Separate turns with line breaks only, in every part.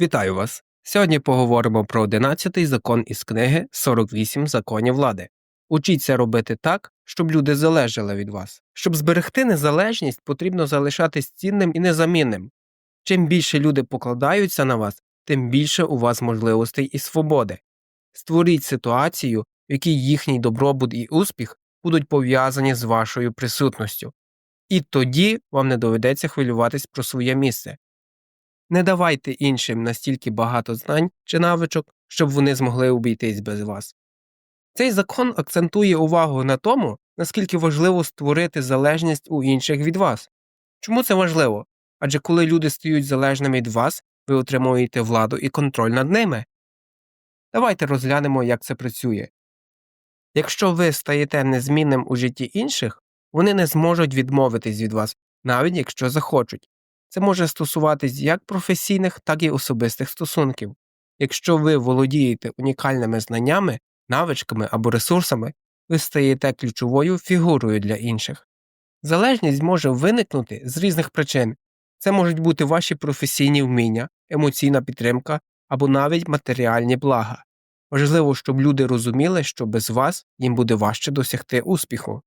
Вітаю вас! Сьогодні поговоримо про 11-й закон із книги 48 законів влади. Учіться робити так, щоб люди залежали від вас. Щоб зберегти незалежність, потрібно залишатись цінним і незамінним. Чим більше люди покладаються на вас, тим більше у вас можливостей і свободи. Створіть ситуацію, в якій їхній добробут і успіх будуть пов'язані з вашою присутністю. І тоді вам не доведеться хвилюватись про своє місце. Не давайте іншим настільки багато знань чи навичок, щоб вони змогли обійтись без вас. Цей закон акцентує увагу на тому, наскільки важливо створити залежність у інших від вас. Чому це важливо? Адже коли люди стають залежними від вас, ви отримуєте владу і контроль над ними. Давайте розглянемо, як це працює. Якщо ви стаєте незмінним у житті інших, вони не зможуть відмовитись від вас, навіть якщо захочуть. Це може стосуватись як професійних, так і особистих стосунків. Якщо ви володієте унікальними знаннями, навичками або ресурсами, ви стаєте ключовою фігурою для інших. Залежність може виникнути з різних причин це можуть бути ваші професійні вміння, емоційна підтримка або навіть матеріальні блага. Важливо, щоб люди розуміли, що без вас їм буде важче досягти успіху.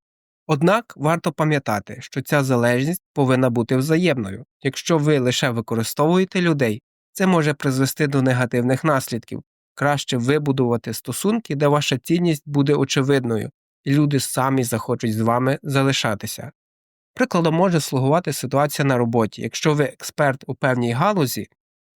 Однак варто пам'ятати, що ця залежність повинна бути взаємною. Якщо ви лише використовуєте людей, це може призвести до негативних наслідків. Краще вибудувати стосунки, де ваша цінність буде очевидною, і люди самі захочуть з вами залишатися. Прикладом може слугувати ситуація на роботі. Якщо ви експерт у певній галузі,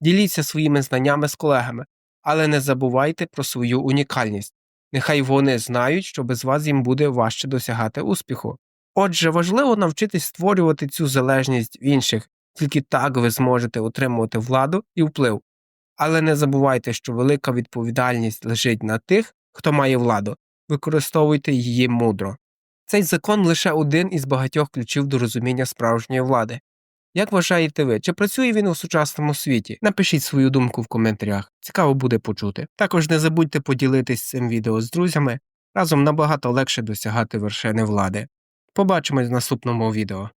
діліться своїми знаннями з колегами, але не забувайте про свою унікальність. Нехай вони знають, що без вас їм буде важче досягати успіху. Отже, важливо навчитись створювати цю залежність в інших, тільки так ви зможете отримувати владу і вплив. Але не забувайте, що велика відповідальність лежить на тих, хто має владу, використовуйте її мудро. Цей закон лише один із багатьох ключів до розуміння справжньої влади. Як вважаєте ви, чи працює він у сучасному світі? Напишіть свою думку в коментарях, цікаво буде почути. Також не забудьте поділитись цим відео з друзями, разом набагато легше досягати вершини влади. Побачимось в наступному відео.